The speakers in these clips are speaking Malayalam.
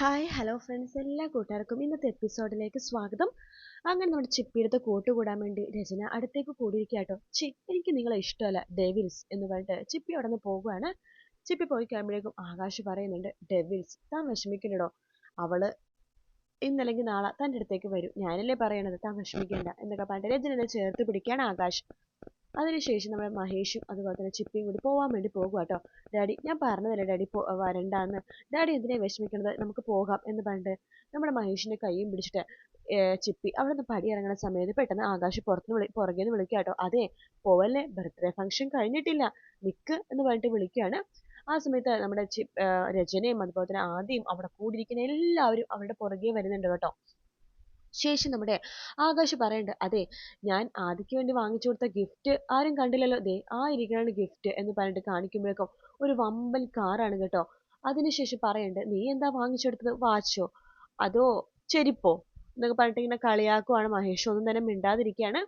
ഹായ് ഹലോ ഫ്രണ്ട്സ് എല്ലാ കൂട്ടുകാർക്കും ഇന്നത്തെ എപ്പിസോഡിലേക്ക് സ്വാഗതം. അങ്ങനെ നമ്മുടെ ചിപ്പിയെടുത്ത് കൂട്ടുകൂടാൻ വേണ്ടി രചന അടുത്തേക്ക് കൂടിയിരിക്കുക കേട്ടോ എനിക്ക് നിങ്ങളെ ഇഷ്ടമല്ല. ഡെവിൽസ് എന്ന് പറഞ്ഞിട്ട് ചിപ്പി അവിടെ നിന്ന് പോകുവാണ്. ചിപ്പി പോയി കഴിയുമ്പോഴേക്കും ആകാശ് പറയുന്നുണ്ട് ഡെവിൽസ് താൻ വിഷമിക്കണ്ടോ അവൾ ഇന്നല്ലെങ്കിൽ നാളെ തന്റെ അടുത്തേക്ക് വരും. ഞാനല്ലേ പറയണത്? താൻ വിഷമിക്കണ്ട. എന്നൊക്കെ പറഞ്ഞിട്ട് രചനനെ ചേർത്ത് പിടിക്കുകയാണ് ആകാശ്. അതിനുശേഷം നമ്മുടെ മഹേഷും അതുപോലെ തന്നെ ചിപ്പിയും കൂടി പോകാൻ വേണ്ടി പോകുക കേട്ടോ ഡാഡി ഞാൻ പറഞ്ഞതല്ലേ ഡാഡി വരണ്ടാന്ന്. ഡാഡി എന്തിനാ വിഷമിക്കുന്നത് നമുക്ക് പോകാം എന്ന് പറഞ്ഞിട്ട് നമ്മുടെ മഹേഷിന്റെ കൈയും പിടിച്ചിട്ട് ചിപ്പി അവിടെ നിന്ന് പടി ഇറങ്ങുന്ന സമയത്ത് പെട്ടെന്ന് ആകാശ് പുറത്തുനിന്ന് വിളി പുറകെ നിന്ന് വിളിക്കുക കേട്ടോ അതെ പോവല്ലേ? ബർത്ത്ഡേ ഫംഗ്ഷൻ കഴിഞ്ഞിട്ടില്ല. നിക്ക് എന്ന് പറഞ്ഞിട്ട് വിളിക്കുകയാണ് ആ സമയത്ത് നമ്മുടെ രചനയും അതുപോലെ തന്നെ ആദ്യം അവിടെ കൂടിയിരിക്കുന്ന എല്ലാവരും അവരുടെ പുറകെ വരുന്നുണ്ട് കേട്ടോ. ശേഷം നമ്മുടെ ആകാശ് പറയണ്ട് അതെ ഞാൻ ആദിക്ക് വേണ്ടി വാങ്ങിച്ചു കൊടുത്ത ഗിഫ്റ്റ് ആരും കണ്ടില്ലല്ലോ. ദേ ആ ഇരിക്കണ ഗിഫ്റ്റ് എന്ന് പറഞ്ഞിട്ട് കാണിക്കുമ്പോഴേക്കും ഒരു വമ്പൻ കാറാണ് കേട്ടോ. അതിനുശേഷം പറയണ്ട് നീ എന്താ വാങ്ങിച്ചെടുത്തത് വാച്ചോ? അതോ ചെരിപ്പോ? എന്നൊക്കെ പറഞ്ഞിട്ട് ഇങ്ങനെ കളിയാക്കുവാണ് മഹേഷ്. ഒന്നും തന്നെ മിണ്ടാതിരിക്കുകയാണ്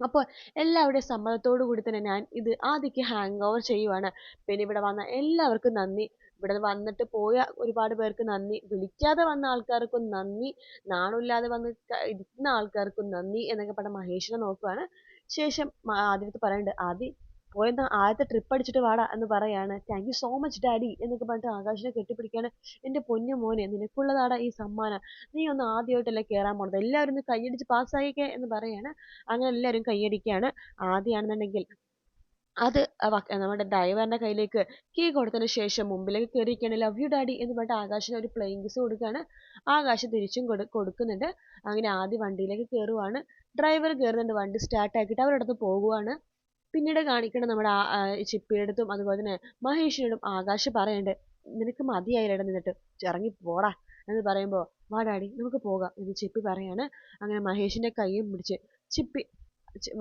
അപ്പോൾ എല്ലാവരുടെയും സമ്മതത്തോടു കൂടി തന്നെ ഞാൻ ഇത് ആദ്യക്ക് ഹാങ് ഓവർ ചെയ്യുവാണ്. പിന്നെ ഇവിടെ വന്ന എല്ലാവർക്കും നന്ദി. ഇവിടെ വന്നിട്ട് പോയ ഒരുപാട് പേർക്ക് നന്ദി. വിളിക്കാതെ വന്ന ആൾക്കാർക്കും നന്ദി. നാണമില്ലാതെ വന്ന് ഇരിക്കുന്ന ആൾക്കാർക്കും നന്ദി എന്നൊക്കെ പറഞ്ഞ മഹേഷിനെ നോക്കുവാണ്. ശേഷം ആദ്യത്തെ പറയുന്നുണ്ട് ആദി പോയെന്നാ ആദ്യത്തെ ട്രിപ്പ് അടിച്ചിട്ട് വാടാ എന്ന് പറയാണ്. Thank you so much daddy എന്നൊക്കെ പറഞ്ഞിട്ട് ആകാശിനെ കെട്ടിപ്പിടിക്കാണ്. എന്റെ പൊന്നു മോനെ നിനക്കുള്ളതാടാ ഈ സമ്മാനം. നീ ഒന്ന് ആദ്യമായിട്ടല്ലേ കയറാൻ പോണത്. എല്ലാവരും ഒന്ന് കൈയടിച്ച് പാസ്സായിക്കേ എന്ന് പറയാണ്. അങ്ങനെ എല്ലാവരും കൈയടിക്കുകയാണ് ആദ്യമാണെന്നുണ്ടെങ്കിൽ അത് നമ്മുടെ ഡ്രൈവറിന്റെ കയ്യിലേക്ക് കീ കൊടുത്തതിന് ശേഷം മുമ്പിലേക്ക് കയറിയിരിക്കുകയാണ് ലവ് യു ഡാഡി എന്ന് പറഞ്ഞിട്ട് ആകാശിന് ഒരു പ്ലെയിങ് കിസ് കൊടുക്കുകയാണ്. ആകാശ് തിരിച്ചും കൊടു കൊടുക്കുന്നുണ്ട്. അങ്ങനെ ആദ്യം വണ്ടിയിലേക്ക് കയറുവാണ്. ഡ്രൈവർ കയറുന്നുണ്ട് വണ്ടി സ്റ്റാർട്ട് ആക്കിയിട്ട് അടുത്ത് പോകുവാണ്. പിന്നീട് കാണിക്കണം നമ്മുടെ ചിപ്പിയുടെ അടുത്തും അതുപോലെ തന്നെ മഹേഷിനോടും ആകാശ് പറയണ്ട് നിനക്ക് മതിയായില്ല നിന്നിട്ട് ഇറങ്ങി പോടാ എന്ന് പറയുമ്പോൾ വാ ഡാഡി നമുക്ക് പോകാം എന്ന് ചിപ്പി പറയാണ് അങ്ങനെ മഹേഷിന്റെ കൈയും പിടിച്ച് ചിപ്പി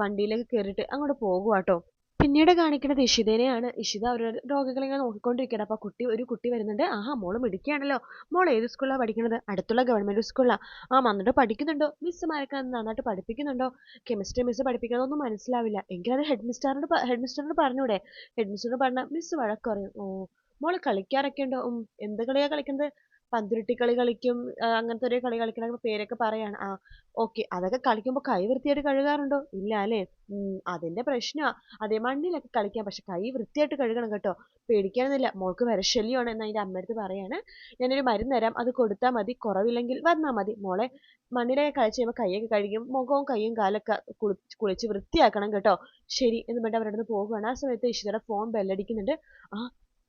വണ്ടിയിലേക്ക് കയറിയിട്ട് അങ്ങോട്ട് പോകുവാട്ടോ. പിന്നീട് കാണിക്കുന്നത് ഇഷിതേനെയാണ്. ഇഷിത അവരുടെ രോഗികളെ ഇങ്ങനെ നോക്കിക്കൊണ്ടിരിക്കുകയാണ്. അപ്പൊ കുട്ടി ഒരു കുട്ടി വരുന്നുണ്ട്. ആഹാ മോൾ മിടിക്കുകയാണല്ലോ മോൾ ഏത് സ്കൂളിലാണ് പഠിക്കുന്നത്? അടുത്തുള്ള ഗവൺമെന്റ് സ്കൂളിലാണ് ആ വന്നിട്ട് പഠിക്കുന്നുണ്ടോ? മിസ്സുമാരൊക്കെ നന്നായിട്ട് പഠിപ്പിക്കുന്നുണ്ടോ? കെമിസ്ട്രി മിസ് പഠിപ്പിക്കുന്നതൊന്നും മനസ്സിലാവില്ല. എങ്കിലത് ഹെഡ് മിസ്റ്ററിനോട് ഹെഡ് മിസ്റ്ററിനോട് പറഞ്ഞൂടെ. ഹെഡ് മിസ്റ്ററിനോട് പറഞ്ഞാൽ മിസ് വഴക്ക് പറയും. ഓ മോൾ കളിക്കാറൊക്കെ ഉണ്ടോ? എന്ത് കളിയാ കളിക്കുന്നത്? പന്തുരുട്ടി കളി കളിക്കും അങ്ങനത്തെ ഒരു കളി കളിക്കണ പേരൊക്കെ പറയാണ്. ആ ഓക്കെ അതൊക്കെ കളിക്കുമ്പോൾ കൈ വൃത്തിയായിട്ട് കഴുകാറുണ്ടോ? ഇല്ല അല്ലേ? അതിന്റെ പ്രശ്നമാ അതേ മണ്ണിലൊക്കെ കളിക്കാം പക്ഷെ കൈ വൃത്തിയായിട്ട് കഴുകണം കേട്ടോ. പേടിക്കാനൊന്നുമില്ല. മോൾക്ക് വരശല്യമാണ് എന്ന് അതിന്റെ അമ്മയടുത്ത് പറയാണ്. ഞാനൊരു മരുന്ന് തരാം. അത് കൊടുത്താൽ മതി. കുറവില്ലെങ്കിൽ വന്നാൽ മതി. മോളെ മണ്ണിലൊക്കെ കളിച്ച് കഴിയുമ്പോൾ കൈയൊക്കെ കഴുകും മുഖവും കൈയും കാലൊക്കെ കുളിച്ച് കുളിച്ച് വൃത്തിയാക്കണം കേട്ടോ. ശരി എന്ന് പറഞ്ഞിട്ട് അവരുടെ അടുത്ത് പോകുകയാണ് ആ സമയത്ത് ഇഷിതയുടെ ഫോൺ ബെല്ലടിക്കുന്നുണ്ട് ആ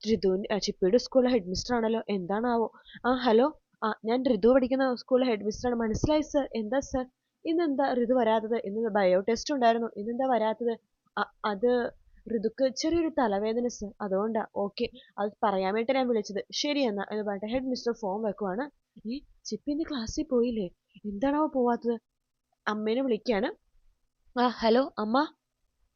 ഋതുവിന്റെ ചിപ്പിയുടെ സ്കൂളിലെ ഹെഡ് മിസ്റ്റർ ആണല്ലോ. എന്താണാവോ? ആ ഹലോ ആ ഞാൻ ഋതു പഠിക്കുന്ന സ്കൂളിലെ ഹെഡ് മിസ്റ്റർ ആണ്. മനസ്സിലായി സർ എന്താ സർ ഇന്നെന്താ ഋതു വരാത്തത്? ഇന്ന് ബയോ ടെസ്റ്റ് ഉണ്ടായിരുന്നു? ഇന്നെന്താ വരാത്തത്? അത് ഋതുക്ക് ചെറിയൊരു തലവേദന സർ അതുകൊണ്ടാ. ഓക്കെ അത് പറയാൻ വേണ്ടി ഞാൻ വിളിച്ചത്. ശരി എന്നാ എന്ന് പറഞ്ഞിട്ട് ഹെഡ് മിസ്റ്റർ ഫോം വെക്കുവാണ്. ഏ ചിപ്പി ഇന്ന് ക്ലാസ്സിൽ പോയില്ലേ? എന്താണാവോ പോവാത്തത്? അമ്മേനെ വിളിക്കാണ്. ആ ഹലോ അമ്മ?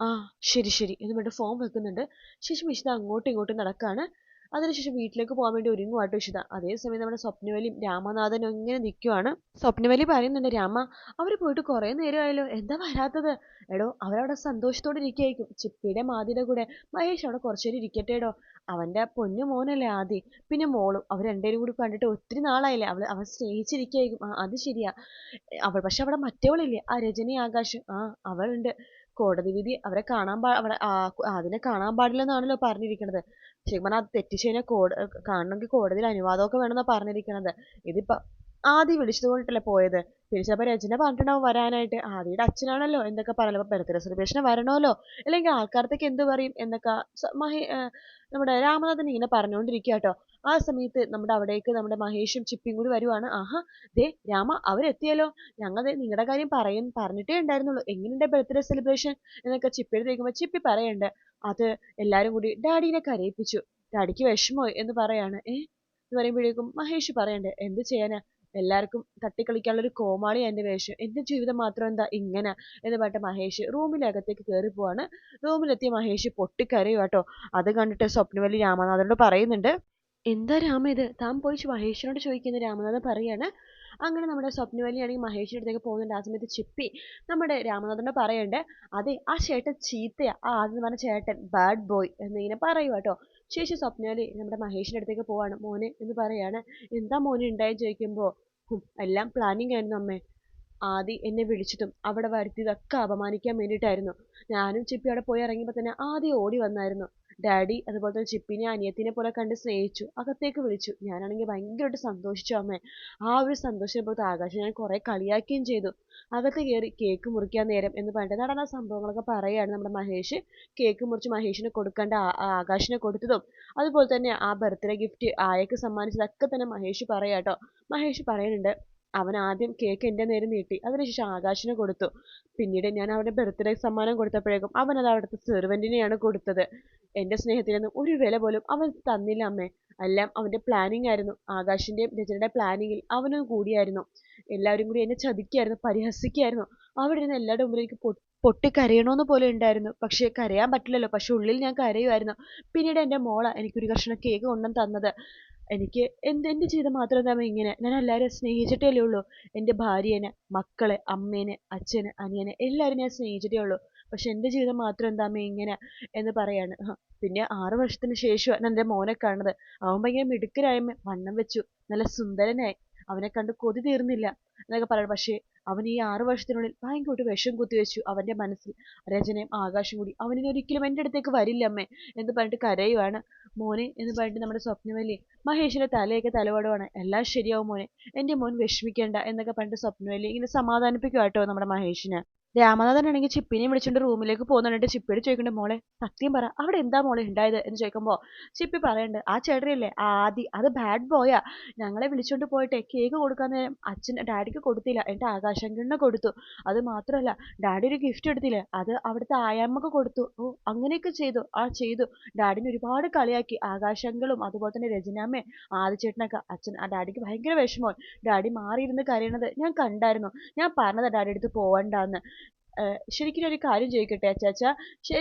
ആ ശരി ശരി. എന്ന് പറഞ്ഞിട്ട് ഫോം വെക്കുന്നുണ്ട്. ശേഷം ഇഷിത അങ്ങോട്ടും ഇങ്ങോട്ടും നടക്കാണ്. അതിനുശേഷം വീട്ടിലേക്ക് പോകാൻ വേണ്ടി ഒരുങ്ങുവാട്ടോ ഇഷിത. അതേസമയം നമ്മുടെ സ്വപ്നവലിയും രാമനാഥനും ഇങ്ങനെ നിൽക്കുവാണ്. സ്വപ്നവലി പറയുന്നുണ്ട് രാമ അവർ പോയിട്ട് കുറേ നേരമായല്ലോ. എന്താ വരാത്തത്? എടോ അവരവിടെ സന്തോഷത്തോടെ ഇരിക്കുകയായിരിക്കും ചിപ്പിയുടെ മാതിയുടെ കൂടെ മഹേഷ് അവിടെ കുറച്ചേരം ഇരിക്കട്ടെ എടോ. അവന്റെ പൊന്നു മോനല്ലേ ആദി. പിന്നെ മോളും അവർ രണ്ടുപേരും കൂടി കണ്ടിട്ട് ഒത്തിരി നാളായില്ലേ? അവൾ അവൻ സ്നേഹിച്ചിരിക്കുകയായിരിക്കും ആ അത് ശരിയാ. അവൾ പക്ഷെ അവിടെ മറ്റവളില്ലേ? ആ രജനി ആകാശ്. ആ അവളുണ്ട്. കോടതി വിധി അവരെ കാണാൻ പാ അതിനെ കാണാൻ പാടില്ലെന്നാണല്ലോ പറഞ്ഞിരിക്കുന്നത് ശരിക്കും പറഞ്ഞാൽ അത് തെറ്റിച്ച് കഴിഞ്ഞാൽ കോട കാണണമെങ്കിൽ കോടതിയിൽ അനുവാദമൊക്കെ വേണമെന്നാണ് പറഞ്ഞിരിക്കുന്നത് ഇതിപ്പോ ആദ്യം വിളിച്ചത് കൊണ്ടിട്ടല്ലേ പോയത്? തിരിച്ചപ്പോ രചന പറഞ്ഞിട്ടുണ്ടാവും വരാനായിട്ട്. ആദിയുടെ അച്ഛനാണല്ലോ എന്തൊക്കെ പറയല്ലോ ബർത്ത്ഡേ സെലിബ്രേഷന് വരണമല്ലോ. അല്ലെങ്കിൽ ആൾക്കാരത്തേക്ക് എന്ത് പറയും എന്നൊക്കെ മഹേ നമ്മുടെ രാമനാഥൻ ഇങ്ങനെ പറഞ്ഞുകൊണ്ടിരിക്കുക കേട്ടോ ആ സമയത്ത് നമ്മുടെ അവിടേക്ക് നമ്മുടെ മഹേഷും ചിപ്പിയും കൂടി വരുവാണ്. ആഹാ ദേ രാമ അവരെത്തിയല്ലോ. ഞങ്ങൾ നിങ്ങളുടെ കാര്യം പറയും പറഞ്ഞിട്ടേ ഉണ്ടായിരുന്നുള്ളൂ. എങ്ങനെയുണ്ട് ബർത്ത്ഡേ സെലിബ്രേഷൻ എന്നൊക്കെ ചിപ്പിയുടെ തേക്കുമ്പോൾ ചിപ്പി പറയണ്ട്. അത് എല്ലാരും കൂടി ഡാഡീനെ കരയിപ്പിച്ചു. ഡാഡിക്ക് വിഷമോ എന്ന് പറയാണ്. ഏ? എന്ന് പറയുമ്പോഴേക്കും മഹേഷ് പറയണ്ടേ എന്ത് ചെയ്യാനാ? എല്ലാവർക്കും തട്ടിക്കളിക്കാനുള്ള ഒരു കോമാളി എന്റെ വേഷം. എന്റെ ജീവിതം മാത്രം എന്താ ഇങ്ങനെ എന്ന് പറഞ്ഞിട്ട് മഹേഷ് റൂമിനകത്തേക്ക് കയറി പോവാണ്. റൂമിലെത്തിയ മഹേഷ് പൊട്ടിക്കരയും കേട്ടോ അത് കണ്ടിട്ട് സ്വപ്നവല്ലി രാമനാഥനോട് പറയുന്നുണ്ട് എന്താ രാമ ഇത്? താൻ പോയി മഹേഷിനോട് ചോദിക്കുന്ന രാമനാഥൻ പറയാണ് അങ്ങനെ നമ്മുടെ സ്വപ്നവലിയാണെങ്കിൽ മഹേഷിന്റെ അടുത്തേക്ക് പോകുന്നുണ്ട്. ആ സമയത്ത് ചിപ്പി നമ്മുടെ രാമനാഥനോട് പറയണ്ടേ അതെ ആ ചേട്ടൻ ചീത്തയാ. ആ ആദ്യം പറഞ്ഞ ചേട്ടൻ ബാഡ് ബോയ് എന്നിങ്ങനെ പറയുക കേട്ടോ ശേഷം സ്വപ്നാലി നമ്മുടെ മഹേഷിന്റെ അടുത്തേക്ക് പോവാണ്. മോനെ എന്ന് പറയാണ്. എന്താ മോനെ ഉണ്ടായെന്ന് ചോദിക്കുമ്പോൾ എല്ലാം പ്ലാനിങ് ആയിരുന്നു അമ്മേ. ആദി എന്നെ വിളിച്ചിട്ടും അവിടെ വരുത്തിയതൊക്കെ അപമാനിക്കാൻ വേണ്ടിയിട്ടായിരുന്നു. ഞാനും ചിപ്പി അവിടെ പോയി ഇറങ്ങിയപ്പോൾ തന്നെ ആദ്യം ഓടി വന്നായിരുന്നു. ഡാഡി അതുപോലെ തന്നെ ചിപ്പിനെ അനിയത്തിനെ പോലെ കണ്ട് സ്നേഹിച്ചു. അകത്തേക്ക് വിളിച്ചു. ഞാനാണെങ്കിൽ ഭയങ്കരമായിട്ട് സന്തോഷിച്ചു അമ്മേ. ആ ഒരു സന്തോഷം പോലത്തെ ആകാശം ഞാൻ കുറെ കളിയാക്കുകയും ചെയ്തു. അകത്ത് കയറി കേക്ക് മുറിക്കാൻ നേരം എന്ന് പറഞ്ഞിട്ട് നടന്ന സംഭവങ്ങളൊക്കെ പറയുകയാണ് നമ്മുടെ മഹേഷ്. കേക്ക് മുറിച്ച് മഹേഷിന് കൊടുക്കേണ്ട ആകാശിനെ കൊടുത്തതും അതുപോലെ തന്നെ ആ ബർത്ത്ഡേ ഗിഫ്റ്റ് ആയക്ക് സമ്മാനിച്ചതൊക്കെ തന്നെ മഹേഷ് പറയാട്ടോ. മഹേഷ് പറയുന്നുണ്ട് അവൻ ആദ്യം കേക്ക് എന്റെ നേരെ നീട്ടി. അതിനുശേഷം ആകാശിന് കൊടുത്തു. പിന്നീട് ഞാൻ അവന്റെ ബർത്ത്ഡേ സമ്മാനം കൊടുത്തപ്പോഴേക്കും അവൻ അത് അവിടുത്തെ സെർവന്റിനെയാണ് കൊടുത്തത്. എന്റെ സ്നേഹത്തിനൊന്നും ഒരു വില പോലും അവൻ തന്നില്ല അമ്മേ. എല്ലാം അവന്റെ പ്ലാനിങ് ആയിരുന്നു. ആകാശിന്റെയും രചനയുടെ പ്ലാനിങ്ങിൽ അവനും കൂടിയായിരുന്നു. എല്ലാവരും കൂടി എന്നെ ചതിക്കായിരുന്നു പരിഹസിക്കായിരുന്നു. അവിടെ ഇരുന്ന് എല്ലാവരുടെ മുമ്പിൽ എനിക്ക് പൊട്ടിക്കരയണമെന്ന് പോലെ ഉണ്ടായിരുന്നു. പക്ഷേ കരയാൻ പറ്റില്ലല്ലോ. പക്ഷെ ഉള്ളിൽ ഞാൻ കരയുമായിരുന്നു. പിന്നീട് എന്റെ മോള എനിക്കൊരു കഷ്ണം കേക്ക് കൊണ്ടുവന്ന് തന്നത്. എനിക്ക് എന്ത് എന്റെ ജീവിതം മാത്രം എന്താ ഇങ്ങനെ. ഞാൻ എല്ലാവരെയും സ്നേഹിച്ചിട്ടേ ഉള്ളൂ. എന്റെ ഭാര്യേനെ മക്കളെ അമ്മേനെ അച്ഛനെ അനിയനെ എല്ലാവരും ഞാൻ സ്നേഹിച്ചിട്ടേ ഉള്ളൂ. പക്ഷെ എന്റെ ജീവിതം മാത്രം എന്താ ഇങ്ങനെ എന്ന് പറയാണ്. പിന്നെ ആറു വർഷത്തിന് ശേഷമാണ് എന്റെ മോനെ കാണുന്നത്. അവൻ ഭയങ്കര മിടുക്കനായമ്മ വണ്ണം വെച്ചു. നല്ല സുന്ദരനായി. അവനെ കണ്ട് കൊതി തീർന്നില്ല എന്നൊക്കെ പറയണം. പക്ഷേ അവൻ ഈ ആറു വർഷത്തിനുള്ളിൽ ഭയങ്കരമായിട്ട് വിഷം കുത്തിവെച്ചു അവന്റെ മനസ്സിൽ. രചനയും ആകാശം കൂടി. അവനിനി ഒരിക്കലും എന്റെ അടുത്തേക്ക് വരില്ല അമ്മേ എന്ന് പറഞ്ഞിട്ട് കരയുവാണ്. മോനെ എന്ന് പറഞ്ഞിട്ട് നമ്മുടെ സ്വപ്നവല്ലി മഹേഷിന്റെ തലയൊക്കെ തലവടമാണ് എല്ലാം ശരിയാവും മോനെ. എന്റെ മോൻ വിഷമിക്കേണ്ട എന്നൊക്കെ പറഞ്ഞിട്ട് സ്വപ്നവല്ലി ഇങ്ങനെ സമാധാനിപ്പിക്കുക കേട്ടോ നമ്മുടെ മഹേഷിനെ. രാമനാഥനാണെങ്കിൽ ചിപ്പിനെയും വിളിച്ചുകൊണ്ട് റൂമിലേക്ക് പോകുന്നുണ്ട് ചിപ്പിയോട് ചോദിക്കുന്നുണ്ട് മോളെ സത്യം പറ അവിടെ എന്താ മോളെ ഉണ്ടായത് എന്ന് ചോദിക്കുമ്പോൾ ചിപ്പി പറയുന്നുണ്ട് ആ ചേട്ടനില്ലേ ആദി അത് ബാഡ് ബോയാ ഞങ്ങളെ വിളിച്ചോണ്ട് പോയിട്ട് കേക്ക് കൊടുക്കാൻ നേരം അച്ഛൻ ഡാഡിക്ക് കൊടുത്തില്ല എന്റെ ആകാശങ്കിണ്ണ കൊടുത്തു. അത് മാത്രമല്ല ഡാഡി ഒരു ഗിഫ്റ്റ് എടുത്തില്ല അത് അവിടുത്തെ ആയാമ്മക്ക് കൊടുത്തു. ഓ അങ്ങനെയൊക്കെ ചെയ്തു. ആ ചെയ്തു. ഡാഡിനെ ഒരുപാട് കളിയാക്കി. ആകാശങ്ങളും അതുപോലെ തന്നെ രചനാമ്മേ ആദിച്ചേട്ടനൊക്കെ. അച്ഛൻ ആ ഡാഡിക്ക് ഭയങ്കര വിഷമമായി. ഡാഡി മാറിയിരുന്ന് കരയണത് ഞാൻ കണ്ടായിരുന്നു. ഞാൻ പറഞ്ഞതാ ഡാഡി അടുത്ത് പോവണ്ടെന്ന്. ശരിക്കും ഒരു കാര്യം ചോദിക്കട്ടെ അച്ചാച്ച?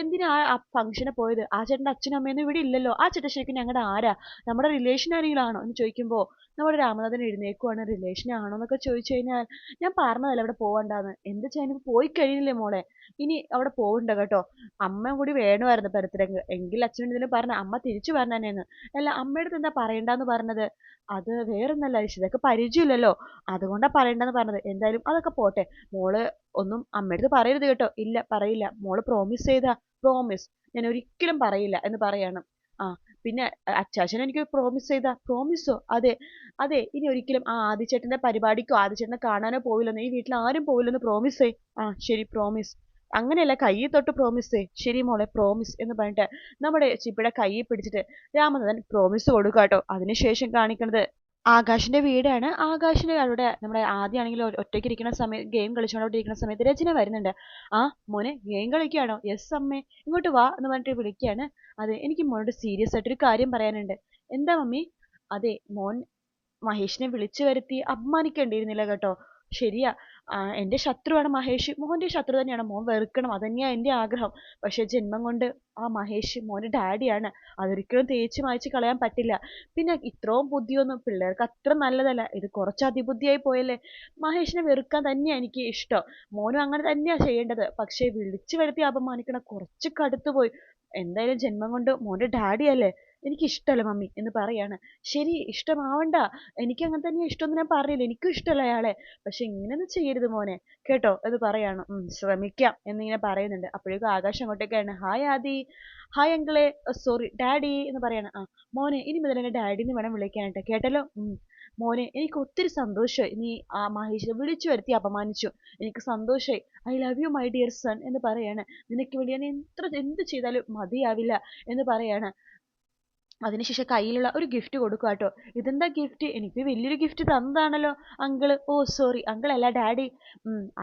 എന്തിനാ ആ ഫംഗ്ഷന് പോയത്? ആ ചേട്ടന്റെ അച്ഛനും അമ്മയൊന്നും ഇവിടെ ഇല്ലല്ലോ. ആ ചേട്ടൻ ശരിക്കും ഞങ്ങളുടെ ആരാ? നമ്മുടെ റിലേഷൻ ആരെങ്കിലും ആണോ എന്ന് ചോദിക്കുമ്പോൾ നമ്മുടെ രാമനാഥൻ എഴുന്നേക്കുവാണ്. റിലേഷൻ ആണോ എന്നൊക്കെ ചോദിച്ചു കഴിഞ്ഞാൽ ഞാൻ പറഞ്ഞതല്ല അവിടെ പോവണ്ടാന്ന്. എന്ത് ചെയ്യാനും പോയി കഴിയില്ലേ മോളെ? ഇനി അവിടെ പോകണ്ട കേട്ടോ. അമ്മ കൂടി വേണമായിരുന്നു പരത്തിലേക്ക്. എങ്കിൽ അച്ഛനും ഇതിന് പറഞ്ഞ അമ്മ തിരിച്ചു പറഞ്ഞതന്നെയെന്ന് അല്ല അമ്മയുടെ എന്താ പറയണ്ടെന്ന് പറഞ്ഞത്? അത് വേറൊന്നല്ല ഇതൊക്കെ പരിചയമില്ലല്ലോ. അതുകൊണ്ടാണ് പറയണ്ടെന്ന് പറഞ്ഞത്. എന്തായാലും അതൊക്കെ പോട്ടെ. മോൾ ഒന്നും അമ്മയടുത്ത് പറയരുത് കേട്ടോ. ഇല്ല പറയില്ല. മോൾ പ്രോമിസ് ചെയ്താ. പ്രോമിസ് ഞാൻ ഒരിക്കലും പറയില്ല എന്ന് പറയണം. ആ പിന്നെ അച്ചാച്ചൻ എനിക്ക് പ്രോമിസ് ചെയ്താ. പ്രോമിസോ അതെ. അതെ ഇനി ഒരിക്കലും ആ ആദിച്ചേട്ടന്റെ പരിപാടിക്കോ ആദിച്ചേട്ടനെ കാണാനോ പോവില്ലെന്ന് ഈ വീട്ടിൽ ആരും പോവില്ലെന്ന് പ്രോമിസ് ചെയ്. ആ ശരി പ്രോമിസ് അങ്ങനെയല്ല കൈ തൊട്ട് പ്രോമിസ് ചെയ്. ശരി മോളെ പ്രോമിസ് എന്ന് പറഞ്ഞിട്ട് നമ്മുടെ ചിപ്പിയുടെ കൈ പിടിച്ചിട്ട് രാമനാഥൻ പ്രോമിസ് കൊടുക്കാട്ടോ. കേട്ടോ അതിനുശേഷം കാണിക്കുന്നത് ആകാശിന്റെ വീടാണ്. ആകാശിന്റെ അവിടെ നമ്മുടെ ആദ്യമാണെങ്കിൽ ഒറ്റയ്ക്ക് ഇരിക്കുന്ന സമയത്ത് ഗെയിം കളിച്ചുകൊണ്ടിരിക്കുന്ന സമയത്ത് രചന വരുന്നുണ്ട്. ആ മോനെ ഗെയിം കളിക്കുകയാണോ യെസ് അമ്മേ. ഇങ്ങോട്ട് വാ എന്ന് പറഞ്ഞിട്ട് വിളിക്കുകയാണ്. അതെ എനിക്ക് മോനോട് സീരിയസ് ആയിട്ട് ഒരു കാര്യം പറയാനുണ്ട്. എന്താ മമ്മി? അതെ മോൻ മഹേഷിനെ വിളിച്ചു വരുത്തി അപമാനിക്കേണ്ടിയിരുന്നില്ല കേട്ടോ. ശരിയാ. എന്റെ ശത്രുവാണ് മഹേഷ്. മോന്റെ ശത്രു തന്നെയാണ്. മോൻ വെറുക്കണം. അതന്നെയാ എന്റെ ആഗ്രഹം. പക്ഷെ ജന്മം കൊണ്ട് ആ മഹേഷ് മോന്റെ ഡാഡിയാണ് അതൊരിക്കലും തേച്ച് മായ്ച്ച് കളയാൻ പറ്റില്ല. പിന്നെ ഇത്രയും ബുദ്ധിയൊന്നും പിള്ളേർക്ക് അത്ര നല്ലതല്ല. ഇത് കുറച്ച് അതിബുദ്ധിയായി പോയല്ലേ? മഹേഷിനെ വെറുക്കാൻ തന്നെയാ എനിക്ക് ഇഷ്ടം. മോനും അങ്ങനെ തന്നെയാ ചെയ്യേണ്ടത്. പക്ഷെ വിളിച്ചു വരുത്തി അപമാനിക്കണ കുറച്ച് കടുത്തുപോയി. എന്തായാലും ജന്മം കൊണ്ട് മോന്റെ ഡാഡിയല്ലേ എനിക്ക് ഇഷ്ടമല്ല മമ്മി എന്ന് പറയാണ്. ശരി ഇഷ്ടമാവണ്ട. എനിക്ക് അങ്ങനെ തന്നെ ഇഷ്ടമെന്ന് ഞാൻ പറഞ്ഞില്ല എനിക്കും ഇഷ്ടമല്ല അയാളെ. പക്ഷെ ഇങ്ങനെയൊന്നും ചെയ്യരുത് മോനെ. കേട്ടോ? എന്ന് പറയാണ്. ശ്രമിക്കാം എന്നിങ്ങനെ പറയുന്നുണ്ട്. അപ്പോഴേക്കും ആകാശം അങ്ങോട്ടേക്കാണ്. ഹായ് ആദി. ഹായ് അങ്കിളെ. സോറി ഡാഡി എന്ന് പറയാണ്. ആ മോനെ ഇനി മുതൽ എന്നെ ഡാഡി എന്ന് വേണം വിളിക്കാനായിട്ട് കേട്ടല്ലോ? മോനെ എനിക്ക് ഒത്തിരി സന്തോഷമായി. നീ ആ മഹേഷിനെ വിളിച്ചു വരുത്തി അപമാനിച്ചു. എനിക്ക് സന്തോഷമായി. I love you my dear son എന്ന് പറയാണ്. നിനക്ക് വേണ്ടി ഞാൻ എത്ര എന്ത് ചെയ്താലും മതിയാവില്ല എന്ന് പറയാണ്. അതിനുശേഷം കയ്യിലുള്ള ഒരു ഗിഫ്റ്റ് കൊടുക്കുക കേട്ടോ. ഇതെന്താ ഗിഫ്റ്റ് എനിക്ക് വലിയൊരു ഗിഫ്റ്റ് തന്നതാണല്ലോ. അങ്കിൾ ഓ സോറി അങ്കിളല്ല ഡാഡി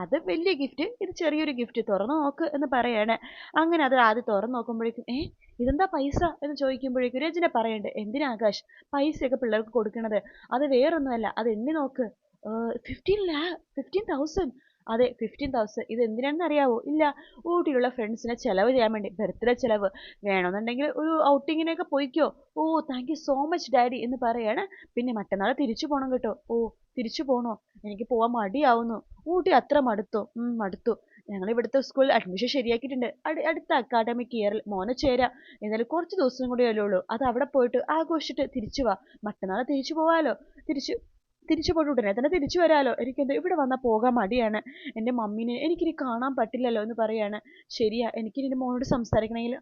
അത് വലിയ ഗിഫ്റ്റ് ഇത് ചെറിയൊരു ഗിഫ്റ്റ് തുറന്നു നോക്ക് എന്ന് പറയാണ്. അങ്ങനെ അത് ആദ്യം തുറന്നു നോക്കുമ്പോഴേക്കും ഏ ഇതെന്താ പൈസ? എന്ന് ചോദിക്കുമ്പോഴേക്കും രചന പറയണ്ട് എന്തിനാ ആകാശ് പൈസയൊക്കെ പിള്ളേർക്ക് കൊടുക്കണത്? അത് വേറൊന്നുമല്ല അത് എണ്ണി നോക്ക്. ഫിഫ്റ്റീൻ ലാ ഫിഫ്റ്റീൻ തൗസൻഡ് അതെ ഫിഫ്റ്റീൻ തൗസൻഡ് ഇത് എന്തിനാണെന്ന് അറിയാവോ? ഇല്ല ഊട്ടിയിലുള്ള ഫ്രണ്ട്സിനെ ചിലവ് ചെയ്യാൻ വേണ്ടി ബർത്ത്ഡേ ചിലവ് വേണമെന്നുണ്ടെങ്കിൽ ഒരു ഔട്ടിങ്ങിനൊക്കെ പോയിക്കോ. ഓ താങ്ക് സോ മച്ച് ഡാഡി എന്ന് പറയാണ്. പിന്നെ മറ്റന്നാൾ തിരിച്ചു പോകണം കേട്ടോ. ഓ തിരിച്ചു പോകണോ എനിക്ക് പോകാൻ മടിയാവുന്നു. ഊട്ടി അത്ര മടുത്തോ. മടുത്തു. ഞങ്ങൾ ഇവിടുത്തെ സ്കൂളിൽ അഡ്മിഷൻ ശരിയാക്കിയിട്ടുണ്ട്. അടുത്ത അക്കാഡമിക് ഇയറിൽ മോനെ ചേരാം. എന്നാലും കുറച്ച് ദിവസം കൂടിയല്ലേ ഉള്ളൂ. അത് അവിടെ പോയിട്ട് ആഘോഷിച്ചിട്ട് തിരിച്ചു വാ. മറ്റന്നാൾ തിരിച്ചു പോവാലോ. തിരിച്ചു തിരിച്ചു പോയിട്ട് ഉടനെ തന്നെ തിരിച്ചു വരാലോ. എനിക്കെന്താ ഇവിടെ വന്നാൽ പോകാൻ മടിയാണ്. എന്റെ മമ്മീനെ എനിക്കിനി കാണാൻ പറ്റില്ലല്ലോ എന്ന് പറയാണ്. ശരിയാ എനിക്കിനി എന്റെ മോനോട് സംസാരിക്കണമെങ്കിൽ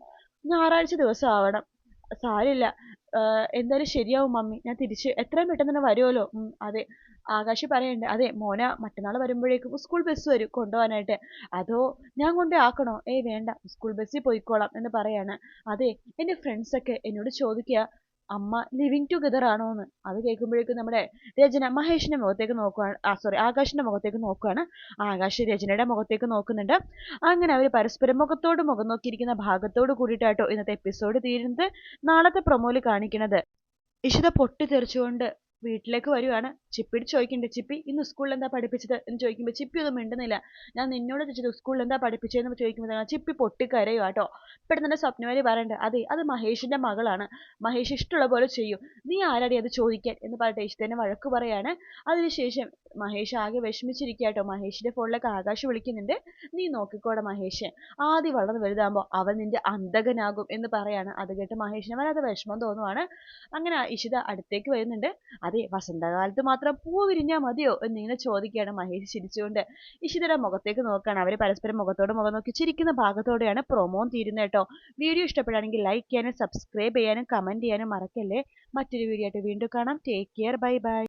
ഞായറാഴ്ച ദിവസം ആവണം. സാരില്ല എന്തായാലും ശരിയാവും മമ്മി. ഞാൻ തിരിച്ച് എത്രയും പെട്ടെന്ന് തന്നെ വരുമല്ലോ. അതെ. ആകാശ് പറയണ്ട് അതെ മോന മറ്റന്നാൾ വരുമ്പോഴേക്കും സ്കൂൾ ബസ് വരും കൊണ്ടുപോകാനായിട്ട്. അതോ ഞാൻ കൊണ്ടേ ആക്കണോ? ഏയ് വേണ്ട. സ്കൂൾ ബസ്സിൽ പോയിക്കോളാം എന്ന് പറയാണ്. അതെ എന്റെ ഫ്രണ്ട്സൊക്കെ എന്നോട് ചോദിക്കുക അമ്മ ലിവിങ് ടുഗദർ ആണോ എന്ന് അത് കേൾക്കുമ്പോഴേക്കും നമ്മുടെ രചന മഹേഷിന്റെ മുഖത്തേക്ക് നോക്കുകയാണ് ആ സോറി ആകാശിന്റെ മുഖത്തേക്ക് നോക്കുകയാണ് ആകാശ് രചനയുടെ മുഖത്തേക്ക് നോക്കുന്നുണ്ട്. അങ്ങനെ അവർ പരസ്പരം മുഖത്തോട് മുഖം നോക്കിയിരിക്കുന്ന ഭാഗത്തോട് കൂടിയിട്ടാട്ടോ ഇന്നത്തെ എപ്പിസോഡ് തീരുന്നത്. നാളത്തെ പ്രൊമോയിൽ കാണിക്കുന്നത് ഇഷിത പൊട്ടിത്തെറിച്ചുകൊണ്ട് വീട്ടിലേക്ക് വരുവാണ്. ചിപ്പിയോട് ചോദിക്കുന്നുണ്ട് ചിപ്പി ഇന്ന് സ്കൂളിൽ എന്താ പഠിപ്പിച്ചത്? എന്ന് ചോദിക്കുമ്പോൾ ചിപ്പി ഒന്നും മിണ്ടുന്നില്ല. ഞാൻ നിന്നോട് ചോദിച്ചത് സ്കൂളിൽ എന്താ പഠിപ്പിച്ചതെന്ന് ചോദിക്കുമ്പോൾ ചിപ്പി പൊട്ടിക്കരയോ കേട്ടോ പെട്ടെന്ന് തന്നെ സ്വപ്നവലി പറയണ്ട അതെ അത് മഹേഷിന്റെ മകളാണ്. മഹേഷ് ഇഷ്ടമുള്ള പോലെ ചെയ്യും. നീ ആരാടി അത് ചോദിക്കാൻ? എന്ന് പറഞ്ഞിട്ട് ഇഷ്ടനെ വഴക്ക് പറയാണ്. അതിനുശേഷം മഹേഷ് ആകെ വിഷമിച്ചിരിക്കുക കേട്ടോ മഹേഷിന്റെ ഫോണിലേക്ക് ആകാശ് വിളിക്കുന്നുണ്ട്. നീ നോക്കിക്കോടെ മഹേഷ്. ആദ്യം വളർന്ന് വലുതാകുമ്പോൾ അവൻ നിന്റെ അന്തകനാകും എന്ന് പറയാണ്. അത് കേട്ട് മഹേഷിന് വല്ലാതെ വിഷമം തോന്നുവാണ്. അങ്ങനെ ഇഷിത അടുത്തേക്ക് വരുന്നുണ്ട്. അതെ വസന്തകാലത്ത് മാത്രം പൂ വിരിഞ്ഞാൽ മതിയോ എന്നിങ്ങനെ ചോദിക്കുകയാണ് മഹേഷ് ചിരിച്ചുകൊണ്ട്. ഇഷിതയുടെ മുഖത്തേക്ക് നോക്കുകയാണ്. അവർ പരസ്പരം മുഖത്തോട് മുഖം നോക്കി ചിരിക്കുന്ന ഭാഗത്തോടെയാണ് പ്രൊമോൺ തീരുന്നത് കേട്ടോ. വീഡിയോ ഇഷ്ടപ്പെടുകയാണെങ്കിൽ ലൈക്ക് ചെയ്യാനും സബ്സ്ക്രൈബ് ചെയ്യാനും കമന്റ് ചെയ്യാനും മറക്കല്ലേ. മറ്റൊരു വീഡിയോ ആയിട്ട് വീണ്ടും കാണാം. Take care bye bye